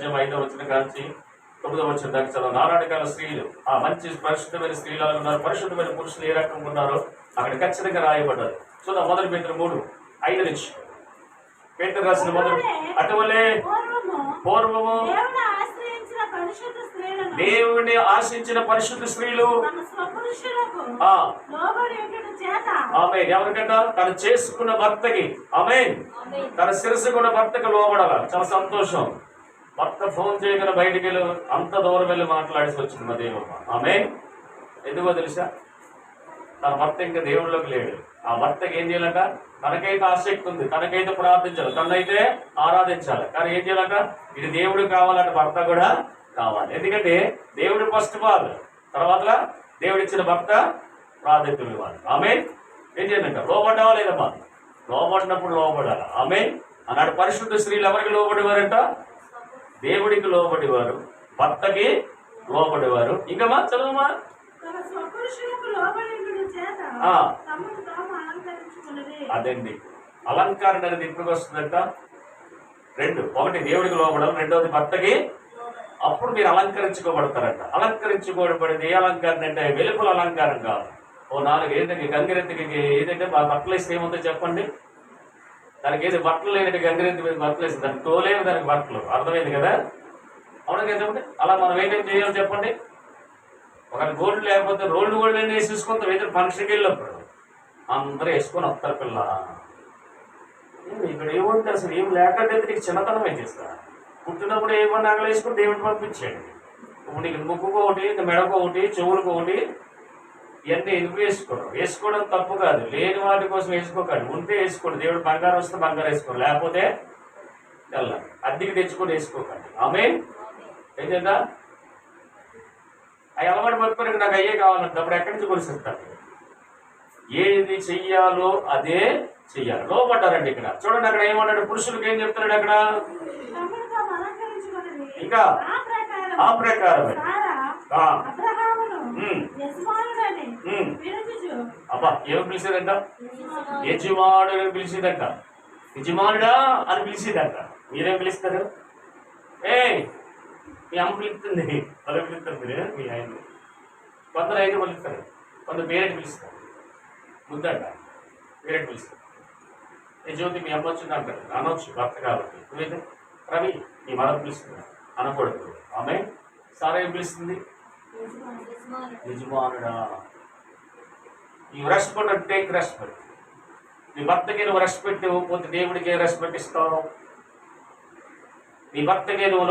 కొంచెం ఐదో వచ్చిన కాల్చి తొమ్మిదో వచ్చిన దాకా చదువు. నారాయణ కాల స్త్రీలు ఆ మంచి పరిశుద్ధమైన స్త్రీలు ఉన్నారు. పరిశుద్ధమైన పురుషులు ఏ రకంగా ఉన్నారో అక్కడ ఖచ్చితంగా రాయబడ్డారు. చూద్దాం మొదటి పేతురు మూడు ఐదు నుంచి. పేతురు రాసిన మొదటి అటువలే. పూర్వము. దేవుని ఆశించిన పరిశుద్ధ స్త్రీలు. ఆమె ఎవరికంట? తను చేసుకున్న భర్తకి. ఆమె తన శిరసుకున్న భర్తకు లోబడాల? చాలా సంతోషం. భర్త ఫోన్ చేయగల బయటికి వెళ్ళి. అంత దూరం వెళ్ళి మాట్లాడేసి వచ్చింది మా దేవమ్మ ఆమె ఎందుకో తెలుసా? తన భర్త ఇంకా దేవుళ్ళకి లేడు. ఆ భర్తకి ఏం చేయాలట? తనకైతే ఆసక్తి ఉంది. తనకైతే ప్రార్థించాలి. తనైతే ఆరాధించాలి. కానీ ఏం చేయాలట? ఇది దేవుడు కావాలంటే భర్త కూడా కావాలి. ఎందుకంటే దేవుడు ఫస్ట్ వాళ్ళు తర్వాత దేవుడు ఇచ్చిన భర్త ప్రాధాన్యత ఇవ్వాలి. ఆమె ఏం చేయాలంట? లోబడ్డావా లేదమ్మా లోబడినప్పుడు లోబడాలి? ఆమె అన్నాడు పరిశుద్ధ స్త్రీలు ఎవరికి లోబడేవారంట? దేవుడికి లోబడేవారు భర్తకి లోబడేవారు. ఇంకా మా చదువుమా లోబడి అదండి. అలంకరణ అనేది ఎప్పుడు వస్తుందంట? రెండు. ఒకటి దేవుడికి లోపడం రెండవది భర్తకి అప్పుడు మీరు అలంకరించుకోబడతారంట. అలంకరించుకోబడేది ఏ అలంకరణ అంటే వెలుపుల అలంకారం కాదు. ఓ నాలుగు ఏంటంటే గంగిరెత్తికి ఏదంటే మా బట్టలు వేస్తే ఏముందో చెప్పండి? దానికి ఏది బట్టలు లేనట్టు గంగిరెత్తి మీద బట్టలు వేసింది దానికి తోలేదు దానికి బట్టలు. అర్థమైంది కదా? అవునా కదా చెప్పండి? అలా మనం ఏమేం చేయాలో చెప్పండి. ఒక గోల్డ్ లేకపోతే రోల్డ్ గోల్డ్ అని చూసుకుంటాం. ఏదైనా ఫంక్షన్కి వెళ్ళినప్పుడు. అందరూ వేసుకొని వస్తారు పిల్ల. ఇక్కడ ఏముంది అసలు? ఏం లేకపోతే నీకు చిన్నతనం చేస్తా? పుట్టినప్పుడు ఏమన్నా నగలు వేసుకుని దేవుడిని పంపించేయండి. ఇప్పుడు నీకు ముక్కుకు ఒకటి మెడకు ఒకటి చెవులకు ఒకటి ఇవన్నీ ఎందుకు వేసుకోవడం? వేసుకోవడం తప్పు కాదు. లేని వాటి కోసం వేసుకోకండి. ఉంటే వేసుకోండి. దేవుడు బంగారం వస్తే బంగారం వేసుకోండి. లేకపోతే వెళ్ళండి అద్దెకి తెచ్చుకొని వేసుకోకండి. ఆమె ఏం చేద్దా? అవి అలవాటు పట్టుకొని నాకు అయ్యే కావాలంటే. అప్పుడు ఎక్కడి నుంచి కొలిసిస్తాను ఏది చెయ్యాలో అదే చెయ్యాలి. లోపడ్డారండి ఇక్కడ. చూడండి అక్కడ ఏమన్నాడు? పురుషులకు ఏం చెప్తున్నాడు అక్కడ? ఇంకా ఆ ప్రకారమే. అబ్బా ఏమి పిలిచేదంట? యజమానుడు అని పిలిచేదంట. యజమానుడా అని పిలిచేదంట. మీరేం పిలుస్తారు? ఏ మీ అమ్మ పిలుస్తుంది. పిలుస్తారు మీరు మీ ఆయన. కొందరు అయితే పిలుస్తారు కొందరు పేరెంట్ పిలుస్తారు. ముద్దంట పేరెంట్ పిలుస్తారు. ఏ జ్యోతి మీ అమ్మ వచ్చింది అంటారు. అనొచ్చు భర్త కాబట్టి. నువ్వైతే రవి నీ మదర్ పిలుస్తుంది. అనకూడదు. ఆమె సారా ఏం పిలుస్తుంది? యజమానుడా. ఈ రెస్పెక్ట్ అండ్ టేక్ రెస్పెక్ట్. నీ భర్తకి నువ్వు రెస్పెక్ట్ ఇవ్వకపోతే దేవుడికి రెస్పెక్ట్ ఇస్తావు? నీ భర్తకి నువ్వు